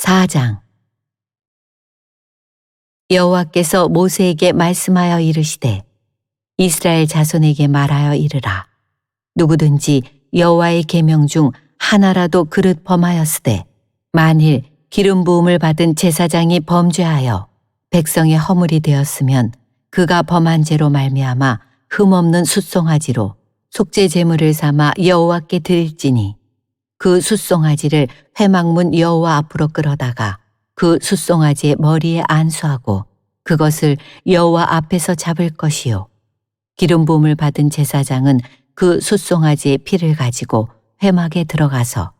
4장. 여호와께서 모세에게 말씀하여 이르시되 이스라엘 자손에게 말하여 이르라. 누구든지 여호와의 계명 중 하나라도 그릇 범하였으되 만일 기름 부음을 받은 제사장이 범죄하여 백성의 허물이 되었으면 그가 범한 죄로 말미암아 흠없는 숫송아지로 속죄 제물을 삼아 여호와께 드릴지니 그 숫송아지를 회막문 여호와 앞으로 끌어다가 그 숫송아지의 머리에 안수하고 그것을 여호와 앞에서 잡을 것이요. 기름 부음을 받은 제사장은 그 숫송아지의 피를 가지고 회막에 들어가서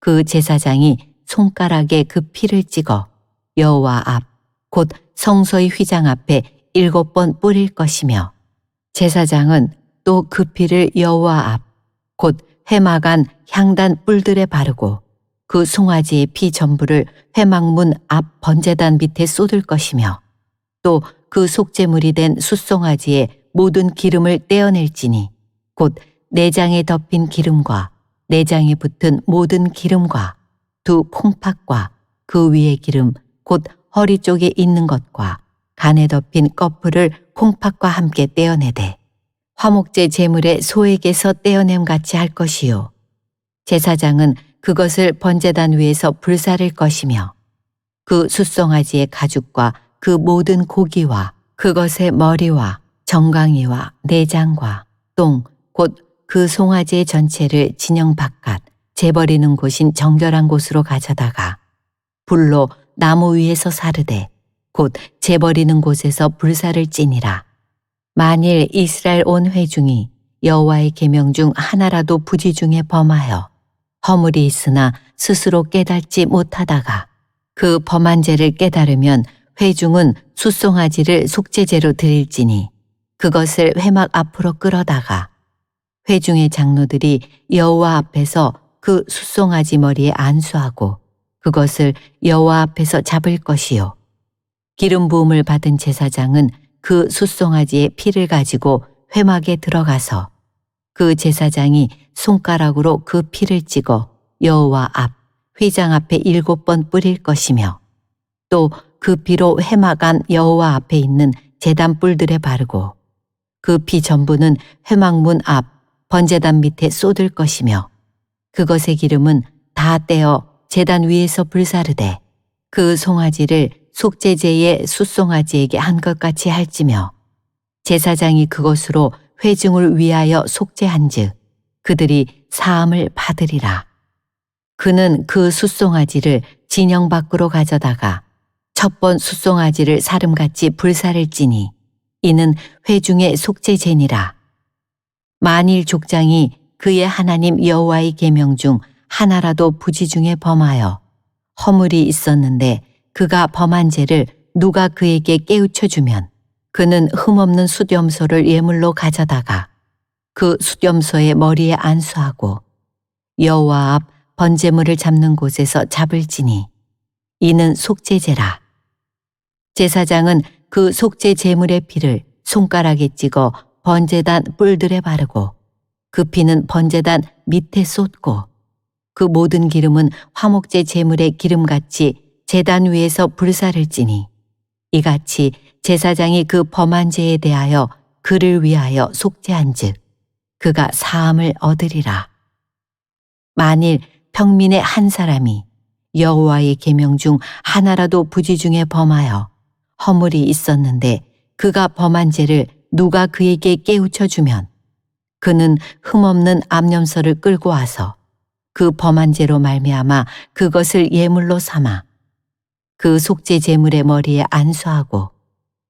그 제사장이 손가락에 그 피를 찍어 여호와 앞 곧 성소의 휘장 앞에 일곱 번 뿌릴 것이며 제사장은 또 그 피를 여호와 앞 곧 회막 안 향단 뿔들에 바르고 그 송아지의 피 전부를 회막문 앞 번제단 밑에 쏟을 것이며 또 그 속죄물이 된 숫송아지의 모든 기름을 떼어낼지니 곧 내장에 덮인 기름과 내장에 붙은 모든 기름과 두 콩팥과 그 위의 기름 곧 허리 쪽에 있는 것과 간에 덮인 꺼풀을 콩팥과 함께 떼어내되 화목제 제물의 소에게서 떼어냄 같이 할 것이요. 제사장은 그것을 번제단 위에서 불사를 것이며 그 숫송아지의 가죽과 그 모든 고기와 그것의 머리와 정강이와 내장과 똥 곧 그 송아지의 전체를 진영 바깥 재버리는 곳인 정결한 곳으로 가져다가 불로 나무 위에서 사르되 곧 재버리는 곳에서 불사를 찌니라 만일 이스라엘 온 회중이 여호와의 계명 중 하나라도 부지 중에 범하여 허물이 있으나 스스로 깨닫지 못하다가 그 범한 죄를 깨달으면 회중은 숫송아지를 속죄제로 드릴지니 그것을 회막 앞으로 끌어다가 회중의 장로들이 여호와 앞에서 그 숫송아지 머리에 안수하고 그것을 여호와 앞에서 잡을 것이요. 기름 부음을 받은 제사장은 그 숫송아지의 피를 가지고 회막에 들어가서 그 제사장이 손가락으로 그 피를 찍어 여호와 앞 휘장 앞에 일곱 번 뿌릴 것이며 또 그 피로 회막 안 여호와 앞에 있는 제단 뿔들에 바르고 그 피 전부는 회막문 앞 번제단 밑에 쏟을 것이며 그것의 기름은 다 떼어 제단 위에서 불사르되 그 송아지를 속죄제의 숫송아지에게 한 것 같이 할지며 제사장이 그것으로 회중을 위하여 속죄한즉 그들이 사함을 받으리라. 그는 그 숫송아지를 진영 밖으로 가져다가 첫 번 숫송아지를 사름같이 불사를 찌니 이는 회중의 속죄제니라. 만일 족장이 그의 하나님 여호와의 계명 중 하나라도 부지 중에 범하여 허물이 있었는데 그가 범한 죄를 누가 그에게 깨우쳐 주면 그는 흠없는 숫염소를 예물로 가져다가 그 숫염소의 머리에 안수하고 여호와 앞 번제물을 잡는 곳에서 잡을지니 이는 속죄제라. 제사장은 그 속죄 제물의 피를 손가락에 찍어 번제단 뿔들에 바르고 그 피는 번제단 밑에 쏟고 그 모든 기름은 화목제 제물의 기름같이 제단 위에서 불사를 찌니 이같이 제사장이 그 범한 죄에 대하여 그를 위하여 속죄한즉 그가 사함을 얻으리라. 만일 평민의 한 사람이 여호와의 계명 중 하나라도 부지 중에 범하여 허물이 있었는데 그가 범한 죄를 누가 그에게 깨우쳐 주면 그는 흠없는 암염소를 끌고 와서 그 범한 죄로 말미암아 그것을 예물로 삼아 그 속죄 제물의 머리에 안수하고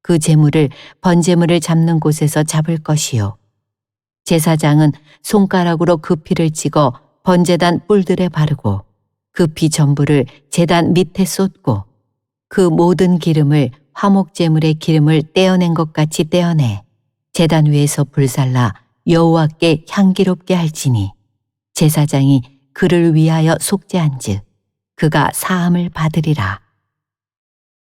그 제물을 번제물을 잡는 곳에서 잡을 것이요 제사장은 손가락으로 그 피를 찍어 번제단 뿔들에 바르고 그 피 전부를 제단 밑에 쏟고 그 모든 기름을 화목제물의 기름을 떼어낸 것 같이 떼어내 제단 위에서 불살라 여호와께 향기롭게 할지니 제사장이 그를 위하여 속죄한즉 그가 사함을 받으리라.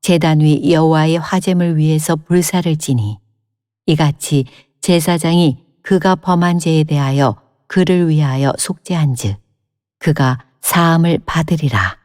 제단 위 여호와의 화제물 위에서 불사를 지니 이같이 제사장이 그가 범한 죄에 대하여 그를 위하여 속죄한즉 그가 사함을 받으리라.